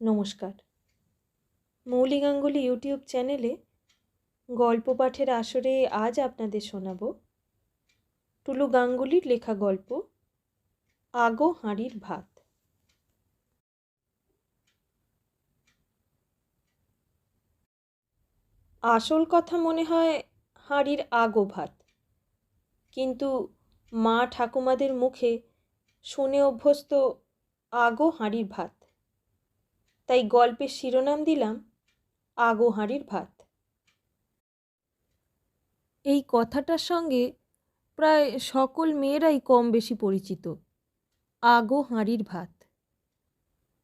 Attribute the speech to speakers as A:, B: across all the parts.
A: নমস্কার। মৌলি গাঙ্গুলি ইউটিউব চ্যানেলে গল্প পাঠের আসরে আজ আপনাদের শোনাব টুলু গাঙ্গুলির লেখা গল্প, আগো হাঁড়ির ভাত। আসল কথা মনে হয় হাঁড়ির আগো ভাত। কিন্তু মা ঠাকুমাদের মুখে শুনে অভ্যস্ত আগো হাঁড়ির ভাত। তাই গল্পের শিরোনাম দিলাম, আগো হাঁড়ির ভাত। এই কথাটার সঙ্গে প্রায় সকল মেয়েরাই কম বেশি পরিচিত, আগো হাঁড়ির ভাত।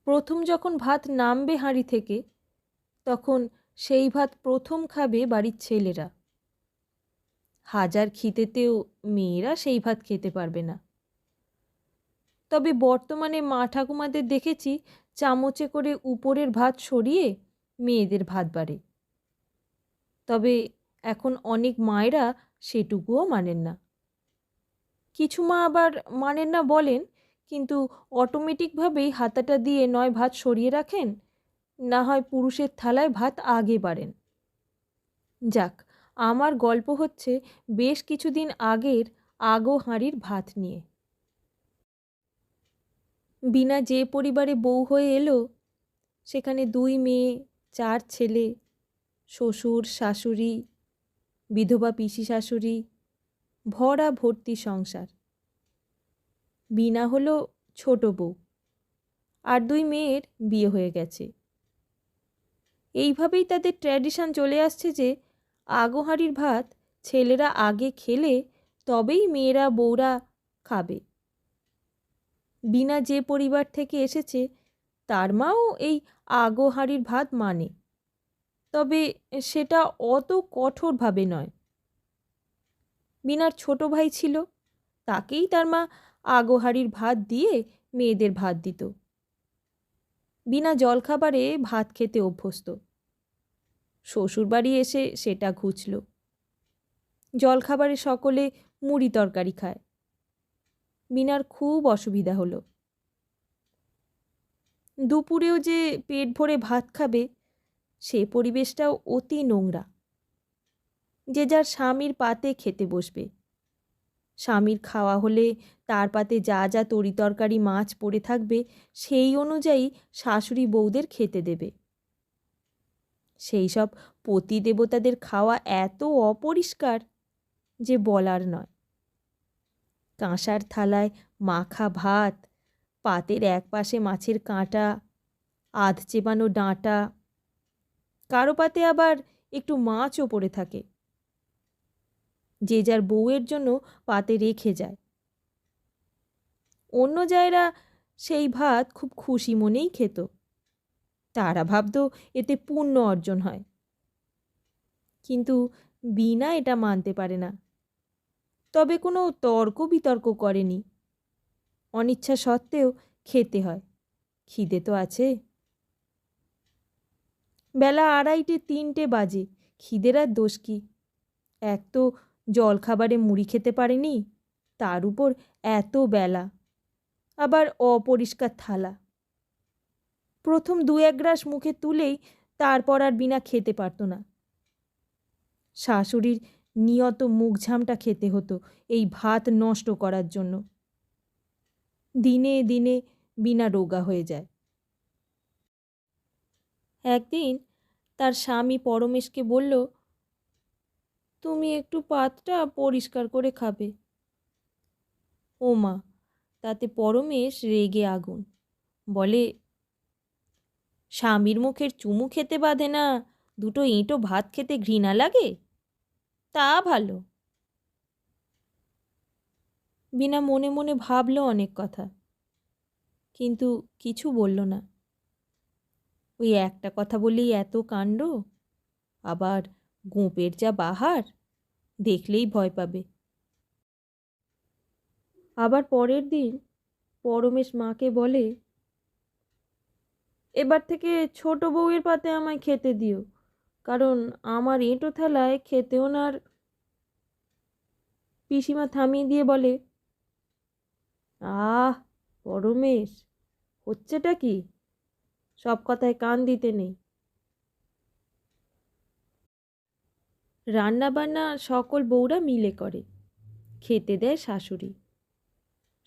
A: প্রথম যখন ভাত নামবে হাঁড়ি থেকে, তখন সেই ভাত প্রথম খাবে বাড়ির ছেলেরা। হাজার খিদেতেও মেয়েরা সেই ভাত খেতে পারবে না। তবে বর্তমানে মা ঠাকুমাদের দেখেছি চামচে করে উপরের ভাত সরিয়ে মেয়েদের ভাত বাড়ে। তবে এখন অনেক মায়েরা সেটুকুও মানেন না। কিছু মা আবার মানেন না বলেন, কিন্তু অটোমেটিকভাবেই হাতাটা দিয়ে নয় ভাত সরিয়ে রাখেন, না হয় পুরুষের থালায় ভাত আগে বাড়েন। যাক, আমার গল্প হচ্ছে বেশ কিছুদিন আগের আগো হাঁড়ির ভাত নিয়ে। বিনা যে পরিবারে বউ হয়ে এলো, সেখানে দুই মেয়ে, চার ছেলে, শ্বশুর, শাশুড়ি, বিধবা পিসি শাশুড়ি, ভরা ভর্তি সংসার। বিনা হলো ছোট বউ। আর দুই মেয়ের বিয়ে হয়ে গেছে। এইভাবেই তাদের ট্র্যাডিশন চলে আসছে যে, আগোহারির ভাত ছেলেরা আগে খেলে তবেই মেয়েরা বউরা খাবে। বিনা যে পরিবার থেকে এসেছে, তার মাও এই আগো হাঁড়ির ভাত মানে। তবে সেটা অত কঠোরভাবে নয়। বিনার ছোট ভাই ছিল, তাকেই তার মা আগো হাঁড়ির ভাত দিয়ে মেয়েদের ভাত দিত। বিনা জলখাবারে ভাত খেতে অভ্যস্ত। শ্বশুরবাড়ি এসে সেটা ঘুচল। জলখাবারে সকলে মুড়ি তরকারি খায়। বিনার খুব অসুবিধা হলো। দুপুরেও যে পেট ভরে ভাত খাবে, সে পরিবেশটাও অতি নোংরা। যে যার স্বামীর পাতে খেতে বসবে। স্বামীর খাওয়া হলে তার পাতে যা যা তরিতরকারি মাছ পড়ে থাকবে, সেই অনুযায়ী শাশুড়ি বউদের খেতে দেবে। সেই সব পতি দেবতাদের খাওয়া এত অপরিষ্কার যে বলার নয়। কাঁসার থালায় মাখা ভাত, পাতের এক পাশে মাছের কাঁটা, আধ চেবানো ডাঁটা। কারও পাতে আবার একটু মাছও পড়ে থাকে। যে যার বউয়ের জন্য পাতে রেখে যায়। অন্য জায়রা সেই ভাত খুব খুশি মনেই খেত। তারা ভাবত এতে পুণ্য অর্জন হয়। কিন্তু বিনা এটা মানতে পারে না। তবে কোনো তর্ক বিতর্ক করেনি। অনিচ্ছা সত্ত্বেও খেতে হয়। খিদে তো আছে। বেলা আড়াইটে তিনটে বাজে। খিদের আর দোষ কি? এক তো জলখাবারে মুড়ি খেতে পারেনি, তার উপর এত বেলা। আবার অপরিষ্কার থালা। প্রথম দু এক গ্রাস মুখে তুলেই তারপর আর বিনা খেতে পারত না। শাশুড়ির নিয়ত মুখঝামটা খেতে হতো এই ভাত নষ্ট করার জন্য। দিনে দিনে বিনা রোগা হয়ে যায়। একদিন তার স্বামী পরমেশকে বলল, তুমি একটু পাতটা পরিষ্কার করে খাবে। ও মা, তাতে পরমেশ রেগে আগুন। বলে, স্বামীর মুখের চুমু খেতে বাঁধে না, দুটো ইঁটো ভাত খেতে ঘৃণা লাগে? তা ভালো। বিনা মনে মনে ভাবলো অনেক কথা, কিন্তু কিছু বলল না। ওই একটা কথা বলেই এত কাণ্ড? আবার গোঁপের যা বাহার, দেখলেই ভয় পাবে। আবার পরের দিন পরমেশ মাকে বলে, এবার থেকে ছোট বউয়ের পাতে আমায় খেতে দিও। কারণ আমার এঁটো থালায় খেতেও না আর পিসিমা থামিয়ে দিয়ে বলে, আহ পরমেশ হচ্ছেটা কি? সব কথায় কান দিতে নেই। রান্নাবান্না সকল বউরা মিলে করে, খেতে দেয় শাশুড়ি।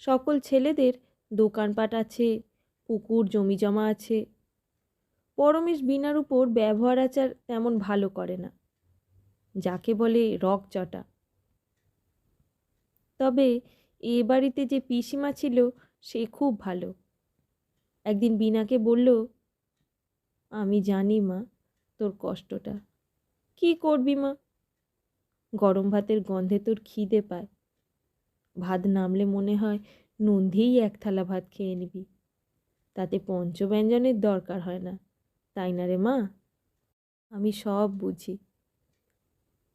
A: সকল ছেলেদের দোকানপাট আছে, পুকুর জমি জমা আছে পরমেশ বিনার উপর ব্যবহার আচার তেমন ভালো করে না। যাকে বলে রক চটা। তবে এ বাড়িতে যে পিসিমা ছিল, সে খুব ভালো। একদিন বিনাকে বলল, আমি জানি মা, তোর কষ্টটা। কি করবি মা? গরম ভাতের গন্ধে তোর খিদে পায়। ভাত নামলে মনে হয় নুন দিয়েই এক থালা ভাত খেয়ে নিবি। তাতে পঞ্চব্যঞ্জনের দরকার হয় না। তাই না রে মা? আমি সব বুঝি।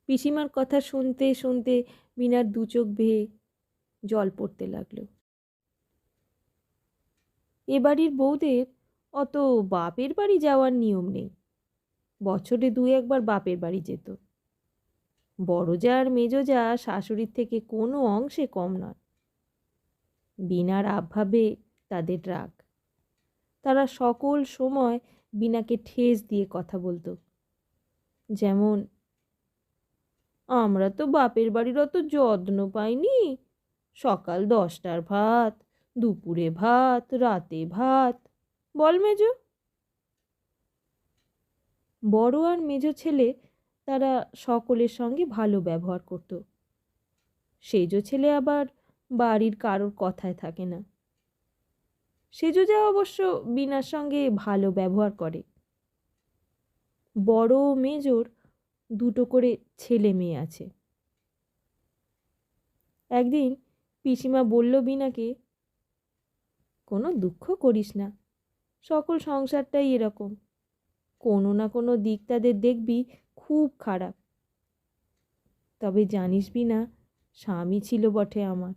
A: পিসিমার কথা শুনতে শুনতে মিনার দু চোখ বেয়ে জল পড়তে লাগল। এ বাড়ির বউদের অত বাপের বাড়ি যাওয়ার নিয়ম নেই। বছরে দু একবার বাপের বাড়ি যেত। বড় আর মেজো যা শাশুড়ির থেকে কোনো অংশে কম নয়। বিনার আভাবে তাদের রাগ। তারা সকল সময় বিনাকে ঠেস দিয়ে কথা বলতো। যেমন, আমরা তো বাপের বাড়ির অত যত্ন পাইনি। সকাল দশটার ভাত, দুপুরে ভাত, রাতে ভাত। বল মেজো। বড় আর মেজো ছেলে তারা সকলের সঙ্গে ভালো ব্যবহার করত। সেজো ছেলে আবার বাড়ির কারোর কথায় থাকে না। সেজো যা অবশ্য বিনার সঙ্গে ভালো ব্যবহার করে। বড় মেজোর দুটো করে ছেলে মেয়ে আছে। একদিন পিসিমা বলল বিনাকে, কোনো দুঃখ করিস না, সকল সংসারটাই এরকম। কোনো না কোনো দিক তাদের দেখবি খুব খারাপ। তবে জানিস বি না স্বামী ছিল বটে আমার।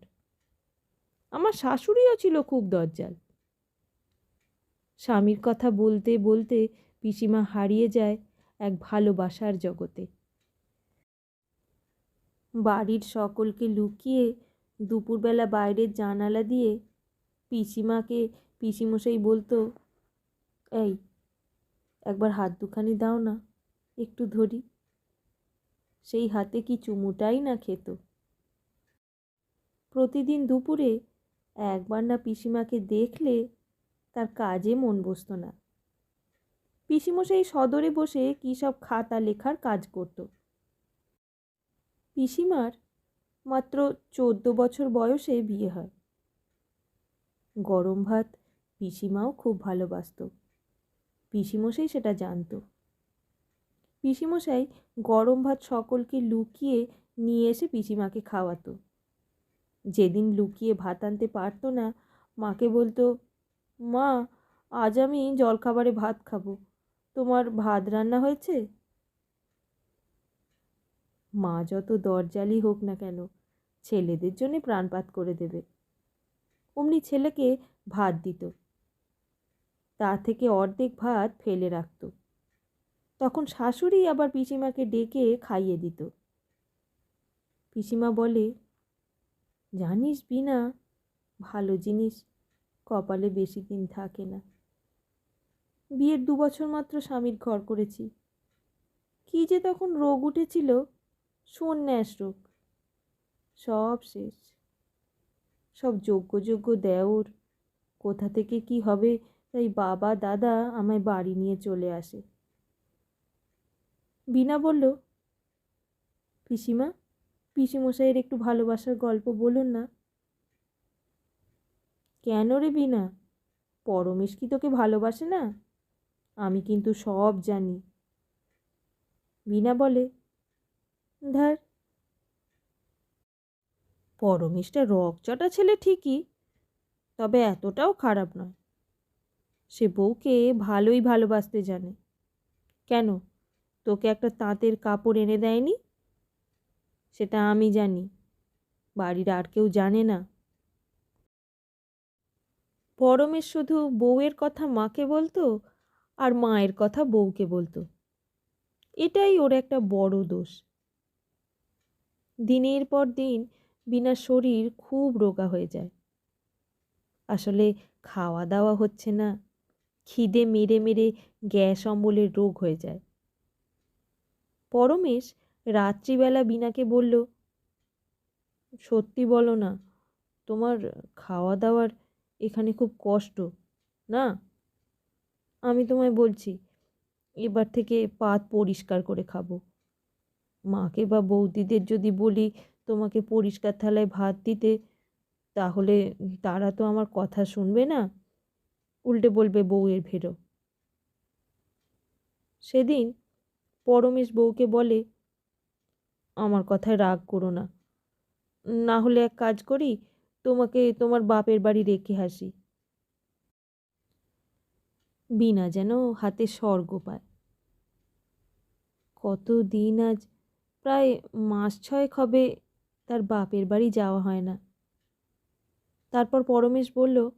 A: আমার শাশুড়িও ছিল খুব দরজাল স্বামীর কথা বলতে বলতে পিসিমা হারিয়ে যায় এক ভালোবাসার জগতে। বাড়ির সকলকে লুকিয়ে দুপুরবেলা বাইরের জানালা দিয়ে পিসিমাকে, পিসিমশাই বলতো, এই, একবার হাত দুখানি দাও না, একটু ধরি। সেই হাতে কি চুমুটাই না খেত? প্রতিদিন দুপুরে একবার না পিসিমাকে দেখলে তার কাজে মন বসত না। পিসিমশাই সদরে বসে কী সব খাতা লেখার কাজ করত। পিসিমার মাত্র চোদ্দ বছর বয়সে বিয়ে হয়। গরম ভাত পিসিমাও খুব ভালোবাসত। পিসিমশাই সেটা জানত। পিসিমশাই গরম ভাত সকলকে লুকিয়ে নিয়ে এসে পিসিমাকে খাওয়াতো। যেদিন লুকিয়ে ভাত আনতে পারতো না, মাকে বলতো মা, আজ আমি জলখাবারে ভাত খাব। তোমার ভাত রান্না হয়েছে? মা যত দরজালি হোক না কেন, ছেলেদের জন্যে প্রাণপাত করে দেবে। অমনি ছেলেকে ভাত দিত। তা থেকে অর্ধেক ভাত ফেলে রাখত। তখন শাশুড়ি আবার পিসিমাকে ডেকে খাইয়ে দিত। পিসিমা বলে, জানিস বিনা, ভালো জিনিস কপালে বেশি দিন থাকে না। বিয়ের দু বছর মাত্র স্বামীর ঘর করেছি। কি যে তখন রোগ উঠেছিল, সন্ন্যাস রোগ। সব শেষ। সব যোগ্য যোগ্য দেওর। কোথা থেকে কি হবে, তাই বাবা, দাদা আমায় বাড়ি নিয়ে চলে আসে। বিনা বলল, পিসিমা, পিসিমশাইয়ের একটু ভালোবাসার গল্প বলুন না। কেন রে বিনা? পরমেশ কি তোকে ভালোবাসে না? আমি কিন্তু সব জানি। বিনা বলে, ধার। পরমেশটা রকচটা ছেলে ঠিকই, তবে এতটাও খারাপ নয়। সে বউকে ভালোই ভালোবাসতে জানে। কেন? তোকে একটা তাঁতের কাপড় এনে দেয়নি? সেটা আমি জানি। বাড়ির আর কেউ জানে না। পরমেশ শুধু বউয়ের কথা মাকে বলতো আর মায়ের কথা বউকে বলতো। এটাই ওর একটা বড় দোষ। দিনের পর দিন বিনা শরীর খুব রোগা হয়ে যায়। আসলে খাওয়া দাওয়া হচ্ছে না, খিদে মেরে মেরে গ্যাস অম্বলের রোগ হয়ে যায়। পরমেশ রাত্রিবেলা বিনাকে বলল, সত্যি বলো না, তোমার খাওয়া দাওয়ার এখানে খুব কষ্ট, না? আমি তোমায় বলছি, এবার থেকে পাত পরিষ্কার করে খাব। মাকে বা বৌদিদের যদি বলি, তোমাকে পরিষ্কার থালায় ভাত দিতে, তাহলে তারা তো আমার কথা শুনবে না। উল্টে বলবে, বউয়ের ভেরো সেদিন পরমেশ বউকে বলে, আমার কথায় রাগ করো না। না হলে এক কাজ করি তোমাকে তোমার বাপের বাড়ি রেখে আসি। বিনা যেন হাতে স্বর্গ পায়। কত দিন আজ? প্রায় মাস ছয়েক হবে তার বাপের বাড়ি যাওয়া হয় না। তারপর পরমেশ বলল,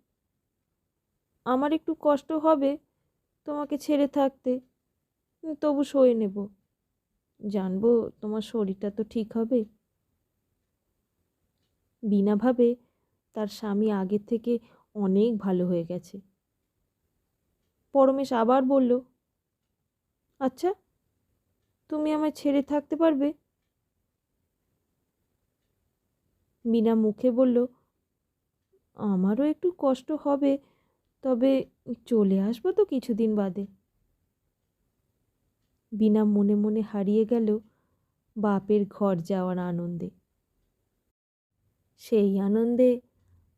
A: আমার একটু কষ্ট হবে তোমাকে ছেড়ে থাকতে। তবু সয়ে নেব। জানব তোমার শরীরটা তো ঠিক হবে। বিনা ভাবে তার স্বামী আগের থেকে অনেক ভালো হয়ে গেছে। পরমেশ আবার বলল আচ্ছা তুমি আমায় ছেড়ে থাকতে পারবে? বিনা মুখে বলল, আমারও একটু কষ্ট হবে, তবে চলে আসব তো কিছুদিন বাদে। বিনা মনে মনে হারিয়ে গেল বাপের ঘর যাওয়ার আনন্দে। সেই আনন্দে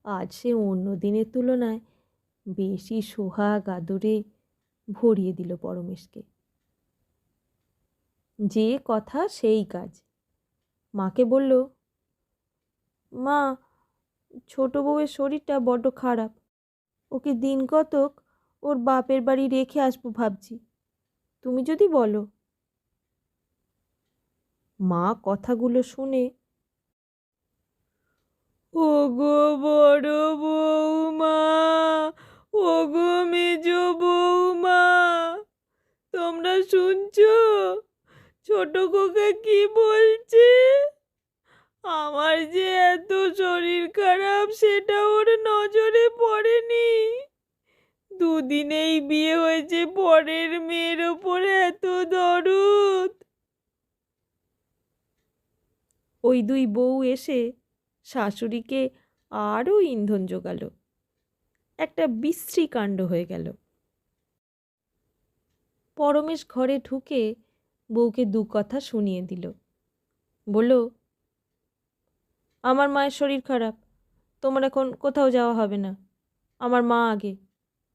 A: আজ সে অন্য দিনের তুলনায় বেশি সোহাগ আদরে ভরিয়ে দিল পরমেশকে। যে কথা সেই কাজ। মাকে বলল, মা, ছোট বউয়ের শরীরটা বড্ড খারাপ। ওকে দিন কতক ওর বাপের বাড়ি রেখে আসব ভাবছি। তুমি যদি বলো। মা কথাগুলো শুনে ও গো বড় বৌমা ওগো মেজ বৌমা তোমরা শুনছো? ছোট খোকা কি বলছে? আমার যে এত শরীর খারাপ, সেটা ওর নজরে পড়েনি। দুদিনেই বিয়ে হয়েছে, পরের মেয়ের ওপর এত দরদ। ওই দুই বউ এসে শাশুড়িকে আরও ইন্ধন জোগালো। একটা বিশ্রী কাণ্ড হয়ে গেল। পরমেশ ঘরে ঢুকে বউকে দু কথা শুনিয়ে দিল। বলল, আমার মায়ের শরীর খারাপ, তোমার এখন কোথাও যাওয়া হবে না। আমার মা আগে,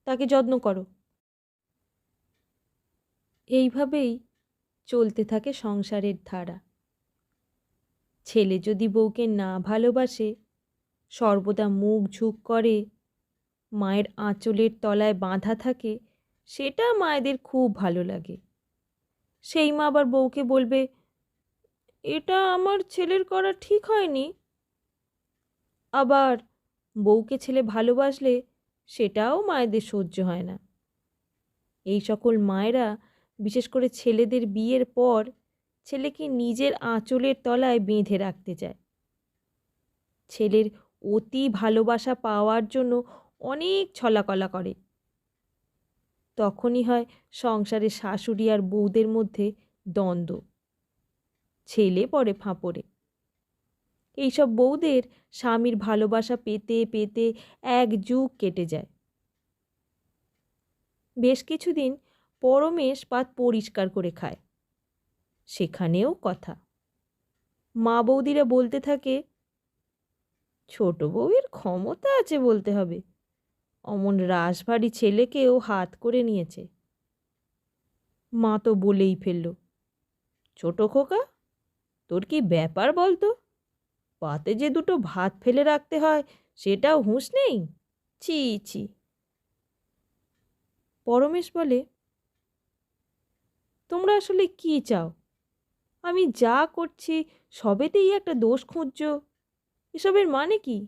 A: তাকে যত্ন করো। এইভাবেই চলতে থাকে সংসারের ধারা। ছেলে যদি বউকে না ভালোবাসে, সর্বদা মুখ ঝুঁক করে, মায়ের আঁচলের তলায় বাঁধা থাকে, সেটা মায়েদের খুব ভালো লাগে। সেই মা আবার বউকে বলবে, এটা আমার ছেলের করা ঠিক হয়নি। আবার বউকে ছেলে ভালোবাসলে সেটাও মায়েদের সহ্য হয় না। এই সকল মায়েরা, বিশেষ করে ছেলেদের বিয়ের পর ছেলেকে নিজের আঁচলের তলায় বেঁধে রাখতে চায়। ছেলের অতি ভালোবাসা পাওয়ার জন্য অনেক ছলাকলা করে। তখনই হয় সংসারে শাশুড়ি আর বউদের মধ্যে দ্বন্দ্ব। ছেলে পড়ে ফাঁপড়ে। এইসব বউদের স্বামীর ভালোবাসা পেতে পেতে এক যুগ কেটে যায়। বেশ কিছুদিন পরমেশ পাত পরিষ্কার করে খায়। সেখানেও কথা। মা বৌদিরা বলতে থাকে, ছোট বউয়ের ক্ষমতা আছে বলতে হবে। অমন রাসভারী ছেলেকেও হাত করে নিয়েছে। মা তো বলেই ফেলল, ছোট খোকা, তোর কি ব্যাপার বলতো? পাতে যে দুটো ভাত ফেলে রাখতে হয়, সেটাও হুঁশ নেই? ছি ছি। পরমেশ বলে, তোমরা আসলে কি চাও? আমি যা করছি সবেতেই একটা দোষ খুঁজছ। এসবের মানে কি?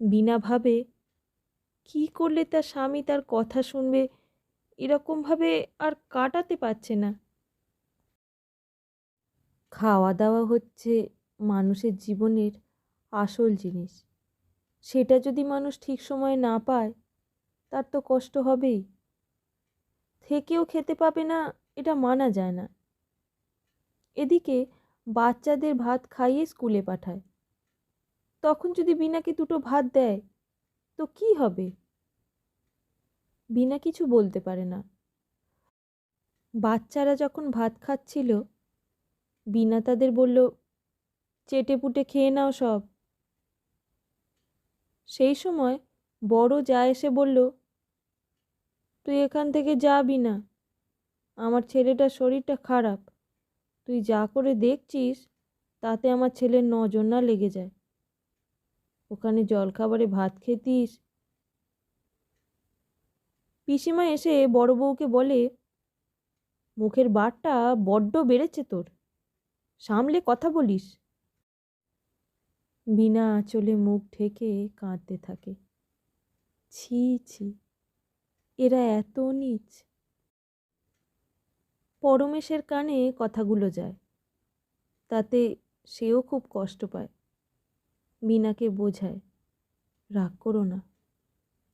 A: বিনা ভাবে কি করলে তার স্বামী তার কথা শুনবে এরকমভাবে আর কাটাতে পারছে না। খাওয়া দাওয়া হচ্ছে মানুষের জীবনের আসল জিনিস। সেটা যদি মানুষ ঠিক সময়ে না পায়, তার তো কষ্ট হবেই। থেকেও খেতে পাবে না এটা মানা যায় না। এদিকে বাচ্চাদের ভাত খাইয়ে স্কুলে পাঠায়। তখন যদি বিনাকে দুটো ভাত দেয়, তো কি হবে? বিনা কিছু বলতে পারে না। বাচ্চারা যখন ভাত খাচ্ছিল বিনা তাদের বলল, চেটে পুটে খেয়ে নাও সব। সেই সময় বড় যা এসে বলল, তুই এখান থেকে যাবি না আমার ছেলেটার শরীরটা খারাপ। তুই যা করে দেখছিস, তাতে আমার ছেলের নজর না লেগে যায়। ওখানে জলখাবারে ভাত খেতিস। পিসিমা এসে বড় বউকে বলে, মুখের বারটা বড্ড বেড়েছে তোর। সামলে কথা বলিস। বিনা আঁচলে মুখ ঢেকে কাঁদতে থাকে। ছি ছি, এরা এত নিচ। পরমেশের কানে কথাগুলো যায়। তাতে সেও খুব কষ্ট পায়। বিনাকে বোঝায়, রাগ করো না,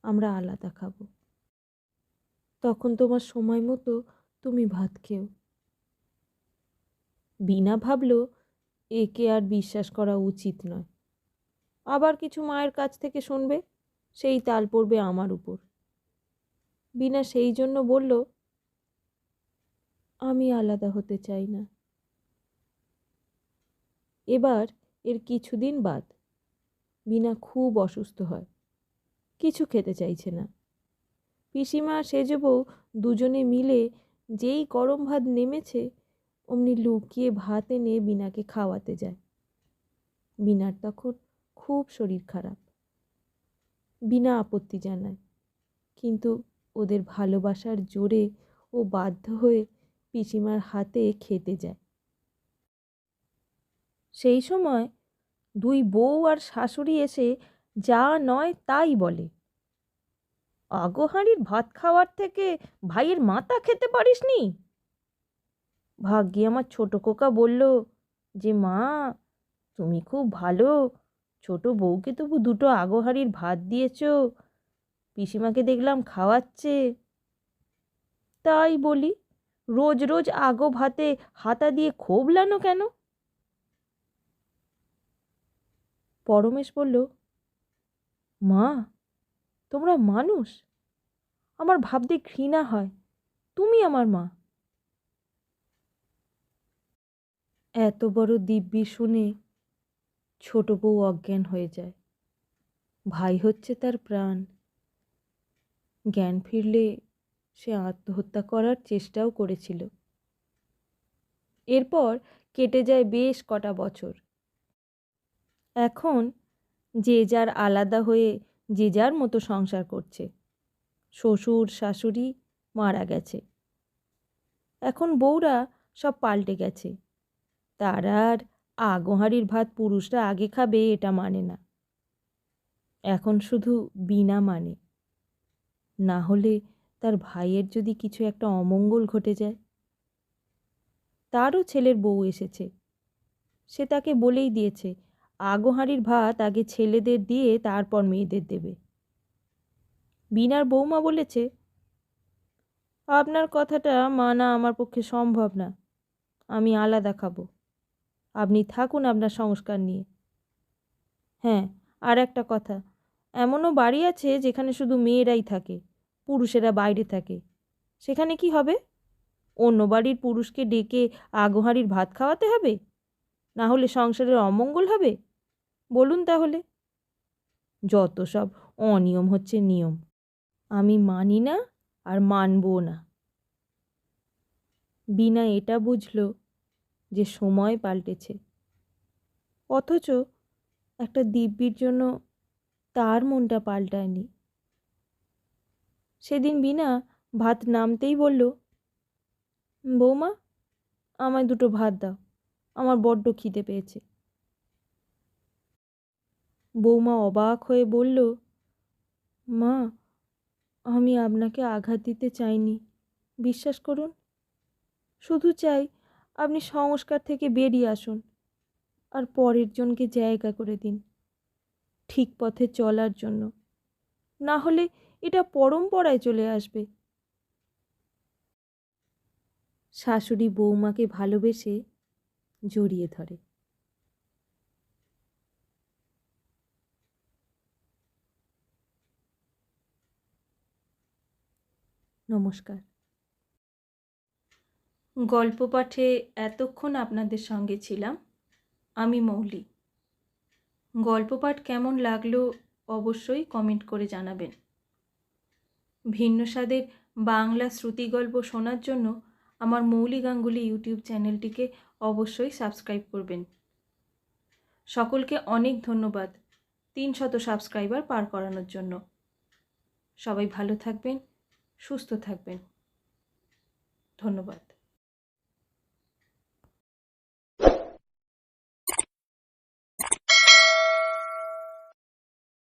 A: আমরা আলাদা খাব। তখন তোমার সময় মতো তুমি ভাত খেও। বিনা ভাবলো, একে আর বিশ্বাস করা উচিত নয়। আবার কিছু মায়ের কাছ থেকে শুনবে, সেই তাল পড়বে আমার উপর। বিনা সেই জন্য বলল আমি আলাদা হতে চাই না। এবার এর কিছুদিন বাদ বিনা খুব অসুস্থ হয়, কিছু খেতে চাইছে না। পিসিমা, সেজ দুজনে মিলে যেই গরম ভাত নেমেছে, অমনি লুকিয়ে ভাত এনে বিনাকে খাওয়াতে যায়। বিনার তখন খুব শরীর খারাপ। বিনা আপত্তি জানায়, কিন্তু ওদের ভালোবাসার জোরে ও বাধ্য হয়ে পিসিমার হাতে খেতে যায়। সেই সময় দুই বউ আর শাশুড়ি এসে, যা নয় তাই বলে। আগোহাঁড়ির ভাত খাওয়ার থেকে ভাইয়ের মাথা খেতে পারিসনি? ভাগ্যে আমার ছোট কোকা বলল, যে মা, তুমি খুব ভালো। ছোট বউকে তবু দুটো আগোহাঁড়ির ভাত দিয়েছ। পিসিমাকে দেখলাম খাওয়াচ্ছে। তাই বলি রোজ রোজ আগো ভাতে হাতা দিয়ে খোবলানো কেন? পরমেশ বলল, মা, তোমরা মানুষ। আমার ভাবতে ঘৃণা হয়। তুমি আমার মা এত বড় দিব্যি শুনে ছোট বউ অজ্ঞান হয়ে যায়। ভাই হচ্ছে তার প্রাণ। জ্ঞান ফিরলে সে আত্মহত্যা করার চেষ্টাও করেছিল। এরপর কেটে যায় বেশ কটা বছর। এখন যে যার আলাদা হয়ে যে যার মতো সংসার করছে। শ্বশুর, শাশুড়ি মারা গেছে। এখন বউরা সব পাল্টে গেছে। তারা আর আগোহারির ভাত পুরুষরা আগে খাবে এটা মানে না। এখন শুধু বিনা মানে। না হলে তার ভাইয়ের যদি কিছু একটা অমঙ্গল ঘটে যায়? তারও ছেলের বউ এসেছে। সে তাকে বলেই দিয়েছে, আগোহাঁড়ির ভাত আগে ছেলেদের দিয়ে তারপর মেয়েদের দেবে। বিনার বৌমা বলেছে, আপনার কথাটা মানা আমার পক্ষে সম্ভব না। আমি আলাদা খাব। আপনি থাকুন আপনার সংস্কার নিয়ে। হ্যাঁ আর একটা কথা, এমনও বাড়ি আছে যেখানে শুধু মেয়েরাই থাকে। পুরুষেরা বাইরে থাকে। সেখানে কি হবে? অন্য বাড়ির পুরুষকে ডেকে আগোহাঁড়ির ভাত খাওয়াতে হবে? না হলে সংসারের অমঙ্গল হবে? বলুন তাহলে। যত সব অনিয়ম হচ্ছে নিয়ম। আমি মানি না আর মানবও না। বিনা এটা বুঝল যে সময় পাল্টেছে। অথচ একটা দিব্যির জন্য তার মনটা পাল্টায়নি। সেদিন বিনা ভাত নামতেই বলল, বৌমা, আমায় দুটো ভাত দাও, আমার বড্ড খিদে পেয়েছে। বৌমা অবাক হয়ে বলল, মা, আমি আপনাকে আঘাত দিতে চাইনি, বিশ্বাস করুন। শুধু চাই আপনি সংস্কার থেকে বেরিয়ে আসুন আর পরের জনকে জায়গা করে দিন, ঠিক পথে চলার জন্য। না হলে এটা পরম্পরায় চলে আসবে। শাশুড়ি বৌমাকে ভালোবেসে জড়িয়ে ধরে। নমস্কার। গল্প পাঠে এতক্ষণ আপনাদের সঙ্গে ছিলাম, আমি মৌলি। গল্প পাঠ কেমন লাগল অবশ্যই কমেন্ট করে জানাবেন। ভিন্ন স্বাদের বাংলা শ্রুতি গল্প শোনার জন্য আমার মৌলি গাঙ্গুলি ইউটিউব চ্যানেলটিকে অবশ্যই সাবস্ক্রাইব করবেন। সকলকে অনেক ধন্যবাদ তিন শত সাবস্ক্রাইবার পার করানোর জন্য। সবাই ভালো থাকবেন, সুস্থ থাকবেন। ধন্যবাদ।